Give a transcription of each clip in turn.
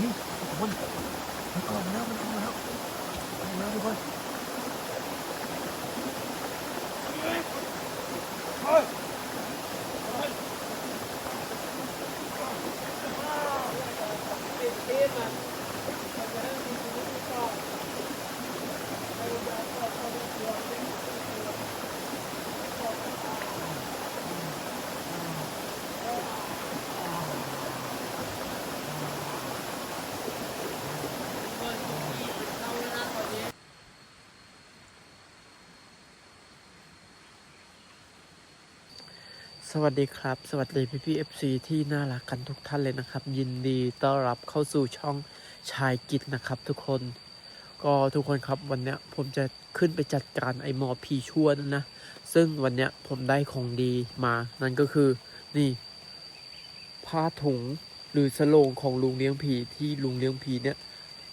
นี่ทุกคนมันออกมาแล้วมันออกมาแล้วออกมาแล้วทุกคน สวัสดีครับ สวัสดีพี่พี่เอฟซีที่น่ารักกันทุกท่านเลยนะครับ ยินดีต้อนรับเข้าสู่ช่องชายกิจนะครับ ทุกคน ก็ทุกคนครับวันเนี้ยผมจะขึ้นไปจัดการไอหมอผีชั่วนั่นนะ ซึ่งวันเนี้ยผมได้ของดีมา นั่นก็คือนี่ ผ้าถุงหรือสโลงของลุงเลี้ยงผีที่ลุงเลี้ยงผีเนี่ย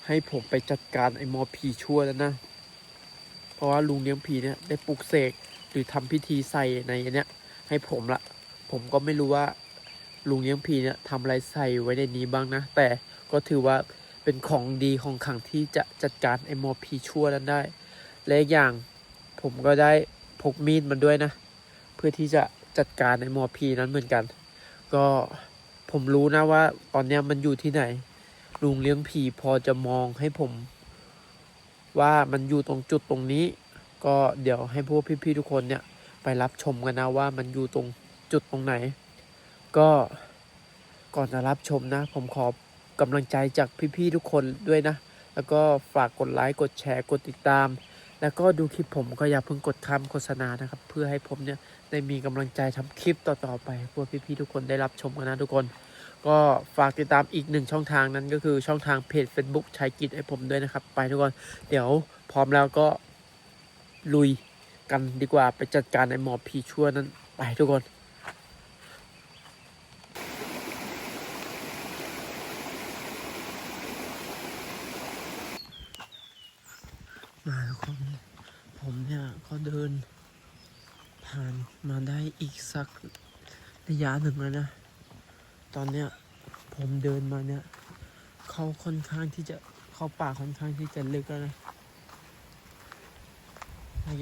ให้ผมไปจัดการไอหมอผีชั่วแล้วนะ เพราะว่าลุงเลี้ยงผีเนี่ยได้ปลุกเสกหรือทำพิธีใส่ในอันเนี้ยให้ผมละ ผมก็ไม่รู้ว่าลุงเลี้ยงผีเนี่ยทำอะไรใส่ไว้ในนี้บ้างนะ แต่ก็ถือว่าเป็นของดีของขังที่จะจัดการไอ้มอผีชั่วนั้นได้ และอีกอย่างผมก็ได้พกมีดมาด้วยนะ เพื่อที่จะจัดการไอ้มอผีนั้นเหมือนกัน ก็ผมรู้นะว่า ตอนเนี้ยมันอยู่ที่ไหน ลุงเลี้ยงผีพอจะมองให้ผม ว่ามันอยู่ตรงจุดตรงนี้ ก็เดี๋ยวให้พวกพี่ๆทุกคนเนี่ยไปรับชมกันนะว่ามันอยู่ตรง จุดตรงไหน ก็ก่อนจะรับชมนะ ผมขอกำลังใจจากพี่ๆทุกคนด้วยนะ แล้วก็ฝากกดไลค์กดแชร์กดติดตาม แล้วก็ดูคลิปผมก็อย่าเพิ่งกดคำโฆษณานะครับ เพื่อให้ผมเนี่ยได้มีกำลังใจทำคลิปต่อๆไปเพื่อพี่ๆทุกคนได้รับชมกันนะทุกคน ก็ฝากติดตามอีกหนึ่งช่องทางนั้นก็คือช่องทางเพจ Facebook ชายกิจให้ผมด้วยนะครับ ไปทุกคน เดี๋ยวพร้อมแล้วก็ลุยกันดีกว่าไปจัดการไอ้หมอผีชั่วนั้นไปทุกคน มาทุกคน ผมเนี่ย ก็เดิน ผ่านมาได้อีกสักระยะหนึ่งแล้วนะ ตอนเนี้ยผมเดินมาเนี่ยเขาค่อนข้างที่จะเข้าป่าค่อนข้างที่จะลึกแล้วนะ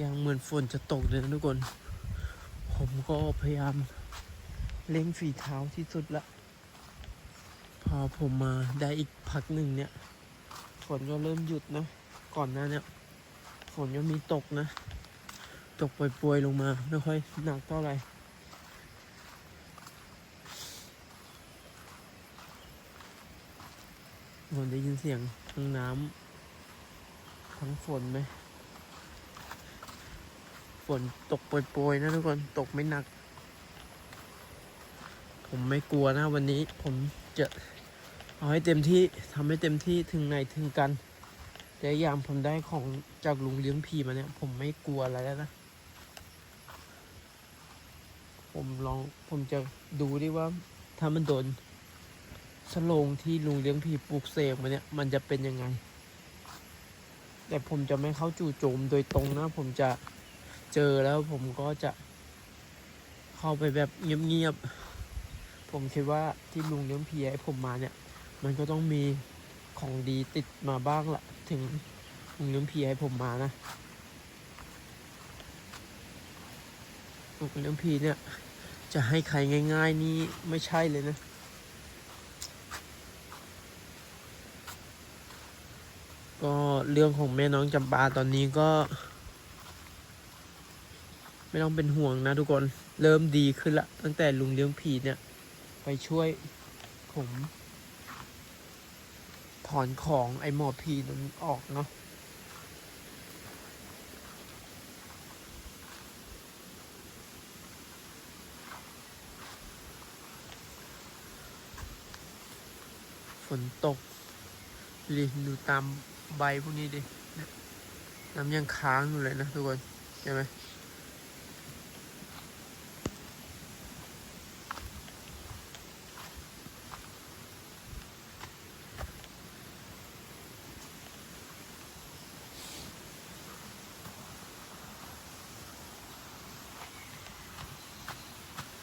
ยังเหมือนฝนจะตกเลยนะทุกคน ผมก็พยายามเล่งฝีเท้าที่สุดละ พอผมมาได้อีกพักหนึ่งเนี่ย ฝนก็เริ่มหยุดนะ ก่อนหน้าเนี่ย ฝนก็มีตกนะ ตกปล่อยๆลงมาไม่ค่อยหนักเท่าไหร่ผมได้ยินเสียงทั้งน้ำทั้งฝนไหมฝนตกโปรยๆนะทุกคนตกไม่หนัก ผมไม่กลัวนะวันนี้ผมจะเอาให้เต็มที่ทำให้เต็มที่ถึงไหนถึงกันแต่อย่างผมได้ของจากลุงเลี้ยงผีมาเนี่ย ผมไม่กลัวอะไรแล้วนะ ผมลองผมจะดูดิว่า ถ้ามันโดนสโลงที่ลุงเลี้ยงผีปลูกเสกมาเนี่ยมันจะเป็นยังไง แต่ผมจะไม่เข้าจู่โจมโดยตรงนะ ผมจะเจอแล้วผมก็จะ เข้าไปแบบเงียบๆผมคิดว่าที่ลุงเลี้ยงผีให้ผมมาเนี่ย มันก็ต้องมีของดีติดมาบ้างละถึงลุงเลี้ยงผีให้ผมมานะลุงเลี้ยงผีเนี่ย จะให้ใครง่ายๆนี่ไม่ใช่เลยนะ ก็เรื่องของแม่น้องจำปาตอนนี้ก็ ไม่ต้องเป็นห่วงนะทุกคน เริ่มดีขึ้นละ ตั้งแต่ลุงเลี้ยงผีเนี่ย ไปช่วยผม ถอนของไอหมอผีนั้นออกเนาะ ฝนตกดูดิดูตามใบพวกนี้ดิน้ำยังค้างอยู่เลยนะทุกคนใช่ไหม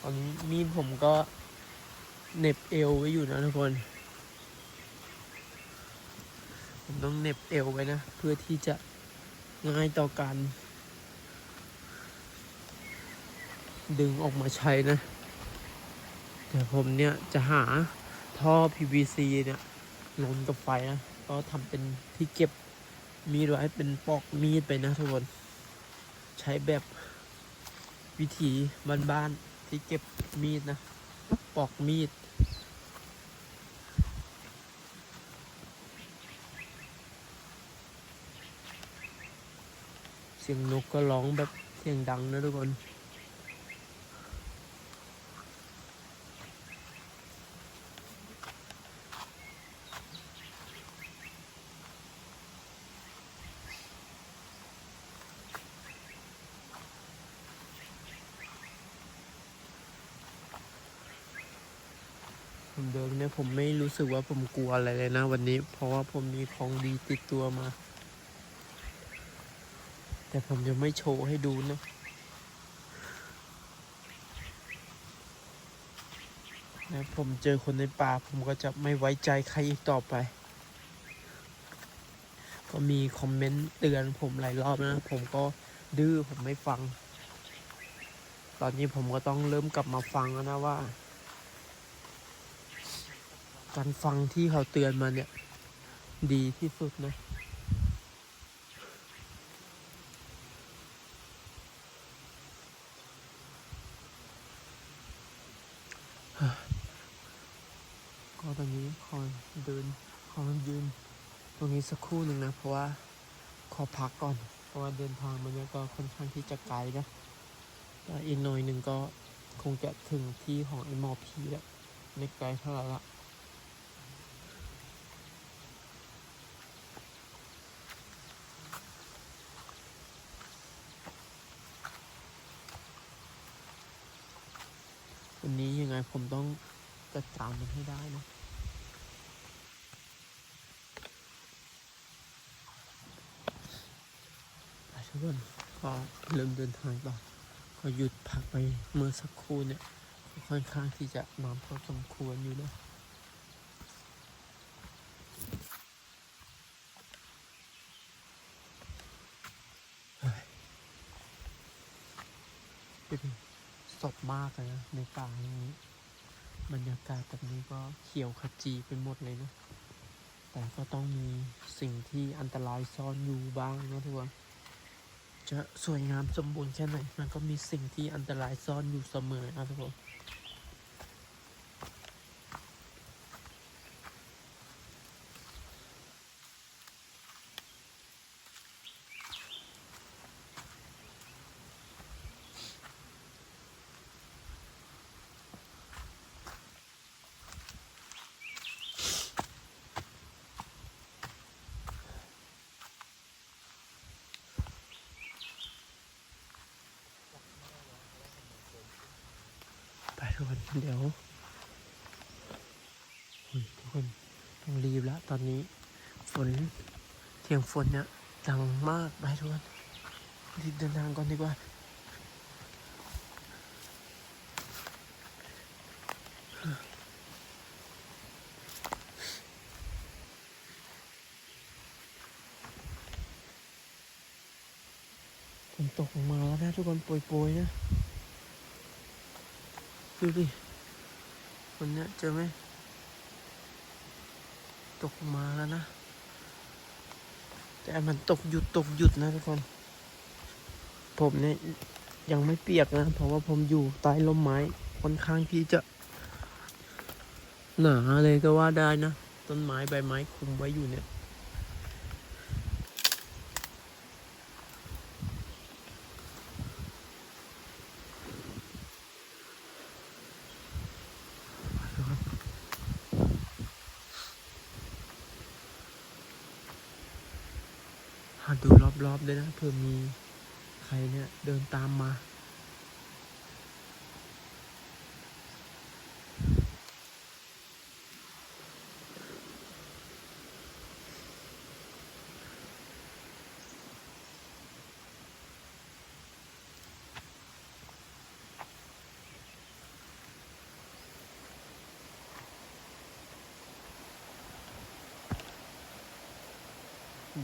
ตอนนี้มีดผมก็เน็บเอวไว้อยู่นะทุกคน ผม ต้องเน็บเอวไว้นะ เพื่อที่จะง่ายต่อการ ดึงออกมาใช้นะเดี๋ยวผมเนี่ยจะหาท่อ PVC เนี่ยลนกับไฟนะ ก็ทำเป็นที่เก็บมีดไว้เป็นปอกมีดไปนะทุกคน ใช้แบบวิธีบ้านๆที่เก็บมีดนะ ปอกมีด เสียงนกก็ร้องแบบเสียงดังนะทุกคนผมเดินเนี่ยผมไม่รู้สึกว่าผมกลัวอะไรเลยนะวันนี้ เพราะว่าผมมีของดีติดตัวมา แต่ผมยังไม่โชว์ให้ดูนะนะ ผมเจอคนในป่าผมก็จะไม่ไว้ใจใครอีกต่อไป ก็มีคอมเมนต์เตือนผมหลายรอบนะ ผมก็ดื้อผมไม่ฟัง ตอนนี้ผมก็ต้องเริ่มกลับมาฟังแล้วนะว่า การฟังที่เขาเตือนมาเนี่ย ดีที่สุดนะ ก็ตอนนี้ขอเดินขอยืน ตรงนี้สักครู่หนึ่งนะ เพราะว่าขอพักก่อน เพราะว่าเดินทางมันเนี่ยก็ค่อนข้างที่จะไกลนะแต่อีกหน่อยหนึ่งก็คงจะถึงที่ของไอ้มอพีแล้วไม่ไกลเท่าไหร่ละวันนี้ยังไงผมต้องจัดการมันให้ได้นะ ไปทุก คนก็เริ่มเดินทางต่อก็หยุดพักไปเมื่อสักครู่เนี่ยค่อนข้างที่จะนานพอสมควรอยู่นะเฮ้ยดูดิสดมากเลยนะในป่านี้บรรยากาศแบบนี้ก็เขียวขจีไปหมดเลยนะ แต่ก็ต้องมีสิ่งที่อันตรายซ่อนอยู่บ้างนะทุกคน จะสวยงามสมบูรณ์แค่ไหน มันก็มีสิ่งที่อันตรายซ่อนอยู่เสมอนะทุกคน กคนเดี๋ยวทุกคนต้องรีบแล้วตอนนี้ ฝนเสียงฝนเนี่ยดังมากไปทุกคนรีบเดินทางก่อนดีกว่าฝนตกมาแล้วนะทุกคนโปรยๆนะ ดูดิคนนี้เจอไหมตกมาแล้วนะ แต่มันตกหยุดตกหยุดนะทุกคน ผมเนี่ยยังไม่เปียกนะ เพราะว่าผมอยู่ใต้ร่มไม้ค่อนข้างที่จะ หนาเลยก็ว่าได้นะ ต้นไม้ใบไม้คุมไว้อยู่เนี่ย หาดูรอบๆด้วยนะเผื่อมีใครเนี่ยเดินตามมา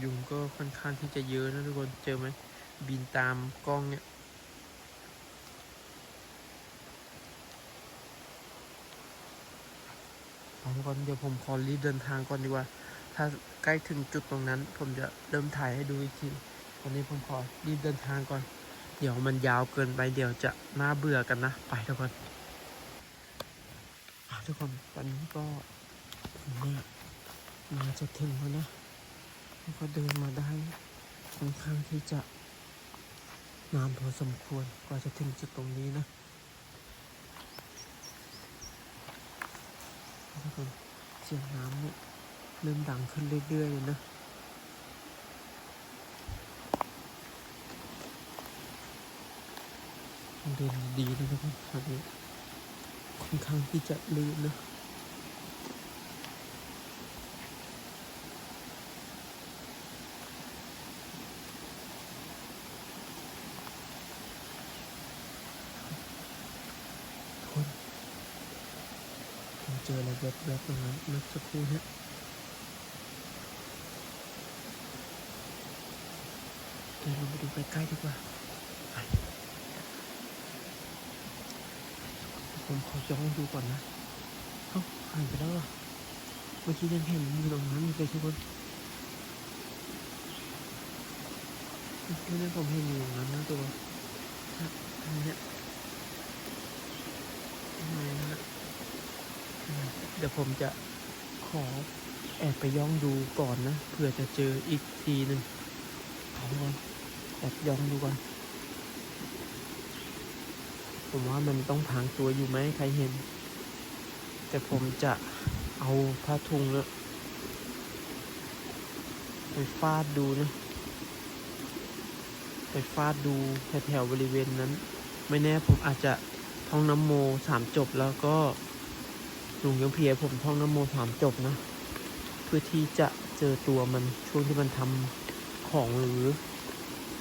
ยุงก็ค่อนข้างที่จะเยอะนะทุกคนเจอไหมบินตามกล้องเนี่ยเอาทุกคนเดี๋ยวผมขอรีบเดินทางก่อนดีกว่า ถ้าใกล้ถึงจุดตรงนั้น ผมจะเริ่มถ่ายให้ดูอีกทีวันนี้ผมขอรีบเดินทางก่อน เดี๋ยวมันยาวเกินไปเดี๋ยวจะน่าเบื่อกันนะ ไปทุกคนทุกคนตอนนี้ก็ผมเนี่ยมาจะถึงแล้วนะ แล้วก็เดินมาได้ค่อนข้างที่จะนานพอสมควรกว่าจะถึงจุดตรงนี้นะทุกคนเสียงน้ำเนี่ยเริ่มดังขึ้นเรื่อยๆเลยนะเดินดีๆนะทุกคนทางนี้ค่อนข้างที่จะลื่นนะทุกคนผมเจออะไร แวบๆตรงนั้นเมื่อสักครู่เนี้ยเดินลงไปดูใกล้ๆดีกว่า ผมขอย้อนดูก่อนนะเอ้าหายไปแล้วเหรอเมื่อกี้ยังเห็นอยู่ตรงนั้นอยู่เลยทุกคนเมื่อกี้ผมเห็นอยู่ตรงนั้นนะตัวอันเนี้ยทำไมนะ เดี๋ยวผมจะขอแอบไปย่องดูก่อนนะเผื่อจะเจออีกทีหนึ่งเอาก่อนแอบย่องดูก่อน ผมว่ามันต้องพางตัวอยู่ไหมใครเห็น แต่ผมจะเอาผ้าถุงนะไปฟาดดูนะไปฟาดดูแถวๆบริเวณนั้น ไม่แน่ผมอาจจะท่องน้ำโมสามจบแล้วก็ ลุงยังเพียผมท่องน้ำโมสามจบนะ เพื่อที่จะเจอตัวมันช่วงที่มันทำของหรือ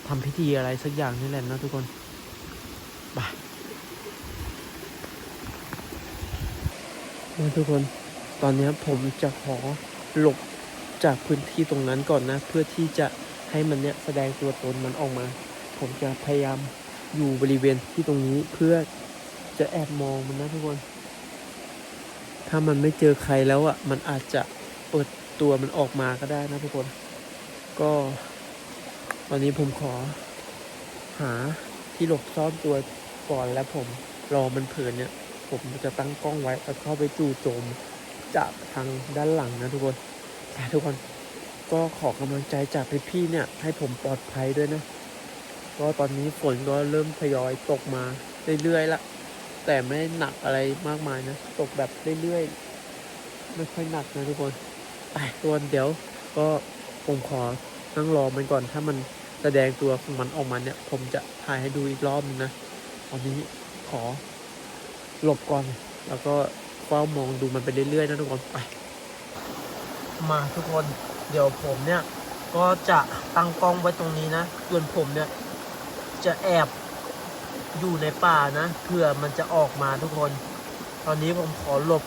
ทำพิธีอะไรสักอย่างนี่แหละนะทุกคนไปนะทุกคนตอนนี้ผมจะขอหลบจากพื้นที่ตรงนั้นก่อนนะ เพื่อที่จะให้มันเนี่ยแสดงตัวตนมันออกมา ผมจะพยายามอยู่บริเวณที่ตรงนี้เพื่อจะแอบมองมันนะทุกคน ถ้ามันไม่เจอใครแล้วอะ มันอาจจะเปิดตัวมันออกมาก็ได้นะทุกคน ก็ตอนนี้ผมขอ หาที่หลบซ่อนตัวก่อนแล้วผมรอมันเผลอเนี่ย ผมจะตั้งกล้องไว้แล้วเข้าไปจู่โจมจากทางด้านหลังนะทุกคนแต่ทุกคนก็ขอกำลังใจจากพี่ๆเนี่ย ให้ผมปลอดภัยด้วยนะ ก็ตอนนี้ฝนก็เริ่มทยอยตกมาเรื่อยๆละ แต่ไม่ได้หนักอะไรมากมายนะ ตกแบบเรื่อยๆ ไม่ค่อยหนักนะทุกคนไปตัวนเดี๋ยวก็ผมขอนั่งรอมันก่อน ถ้ามันแสดงตัวของมันออกมาเนี่ย ผมจะถ่ายให้ดูอีกรอบนึงนะตอนนี้ขอหลบก่อน แล้วก็เฝ้ามองดูมันไปเรื่อยๆนะทุกคนไป มาทุกคนเดี๋ยวผมเนี่ย ก็จะตั้งกล้องไว้ตรงนี้นะส่วนผมเนี่ย จะแอบ อยู่ในป่านะเผื่อมันจะออกมาทุกคน ตอนนี้ผมขอหลบ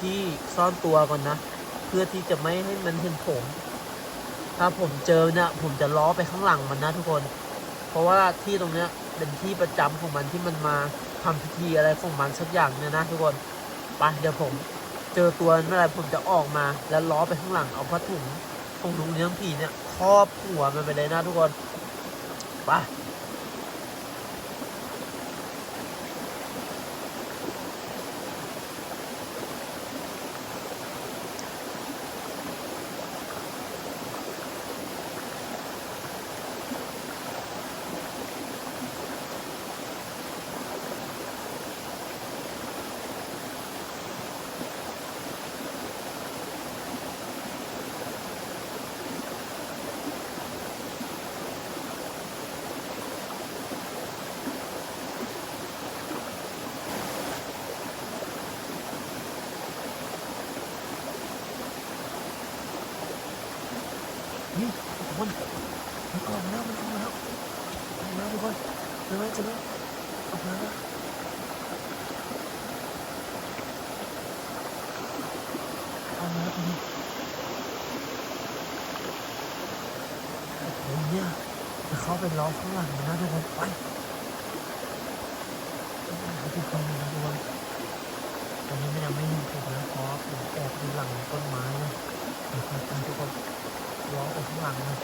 ที่ซ่อนตัวก่อนนะ เพื่อที่จะไม่ให้มันเห็นผม ถ้าผมเจอเนี่ยผมจะล้อไปข้างหลังมันนะทุกคน เพราะว่าที่ตรงเนี้ยเป็นที่ประจำของมันที่มันมาทำพิธีอะไรของมันสักอย่างเนี่ยนะทุกคนไปเดี๋ยวผมเจอตัวเมื่อไรผมจะออกมาแล้วล้อไปข้างหลังเอาผ้าถุงของลุงเลี้ยงผีเนี่ยครอบหัวมันไปเลยนะทุกคนไป อ้ยเนี่ยจะเข้าไปล้อข้างหลังนะทุกคนไปทุกคนนะทุกคนตอนนี้ไม่ยังไม่เห็นถูกนะเพราะผมแอบดูหลังต้นไม้นะทุกคนล้อข้างหลังนะ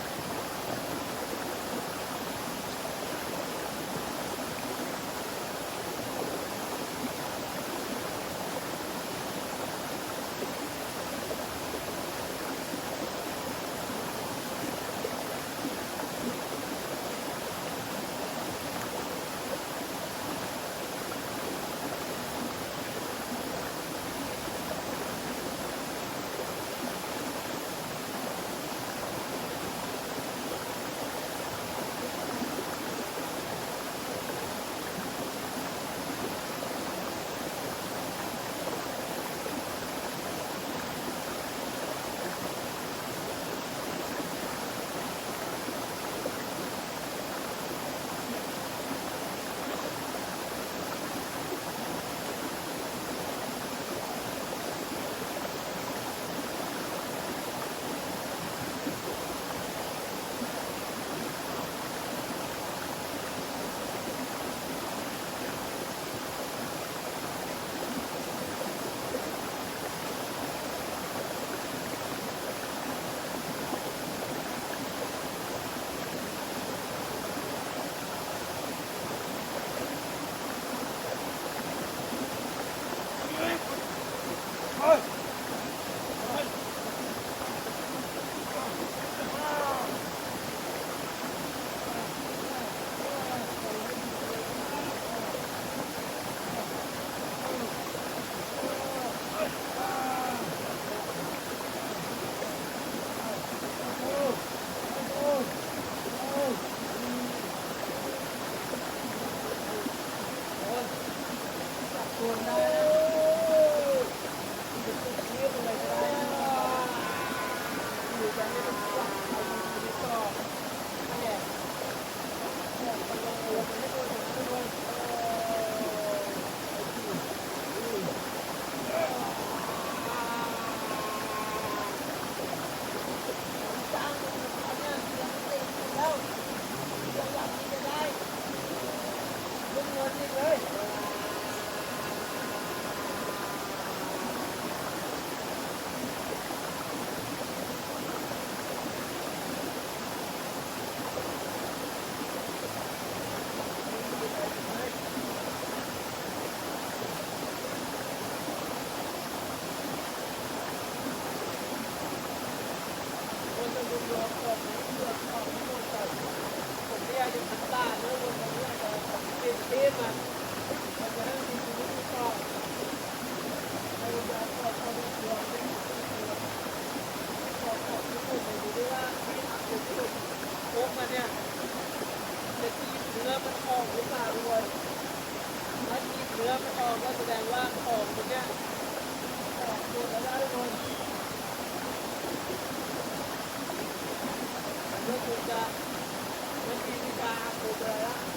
감사합니다. lá, vou pra lá.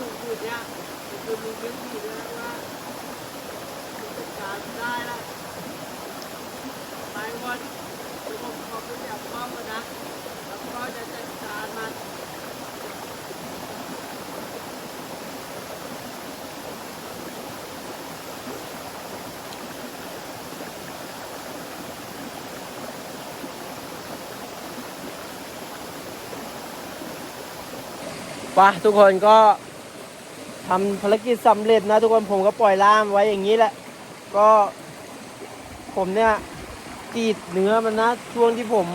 เนี่ยคือลุงเลี้ยงผีด้วยนะว่าจัดการได้ละไปวันเดี๋ยวผมขอไปจับกล้องก่อนนะแล้วก็จะจัดการมันไปทุกคนก็ ทำภารกิจสำเร็จนะทุกคนผมก็ปล่อยล่ามไว้อย่างนี้แหละ ก็ผมเนี่ยกรีดเนื้อมันนะ ช่วงที่ผม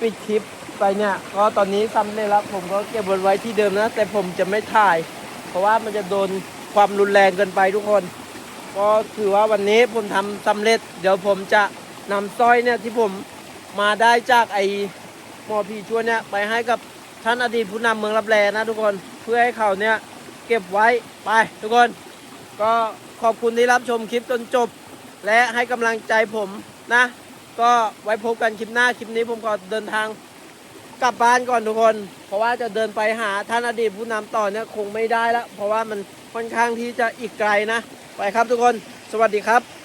ปิดคลิปไปเนี่ย ก็ตอนนี้สำเร็จแล้วผมก็เก็บมันไว้ที่เดิมนะ แต่ผมจะไม่ถ่าย เพราะว่ามันจะโดนความรุนแรงเกินไปทุกคน ก็ถือว่าวันนี้ผมทำสำเร็จ เดี๋ยวผมจะนำสร้อยเนี่ยที่ผมมาได้จากไอหมอผีช่วนเนี่ยไปให้กับท่านอดีตผู้นำเมืองรับแลนะทุกคนเพื่อให้เขาเนี่ย เก็บไว้ไปทุกคน ก็ขอบคุณที่รับชมคลิปจนจบ และให้กำลังใจผมนะ ก็ไว้พบกันคลิปหน้าคลิปนี้ผมก็เดินทางกลับบ้านก่อนทุกคน เพราะว่าจะเดินไปหาท่านอดีตผู้นำต่อเนี่ยคงไม่ได้แล้วเพราะว่ามันค่อนข้างที่จะอีกไกลนะ ไปครับทุกคน สวัสดีครับ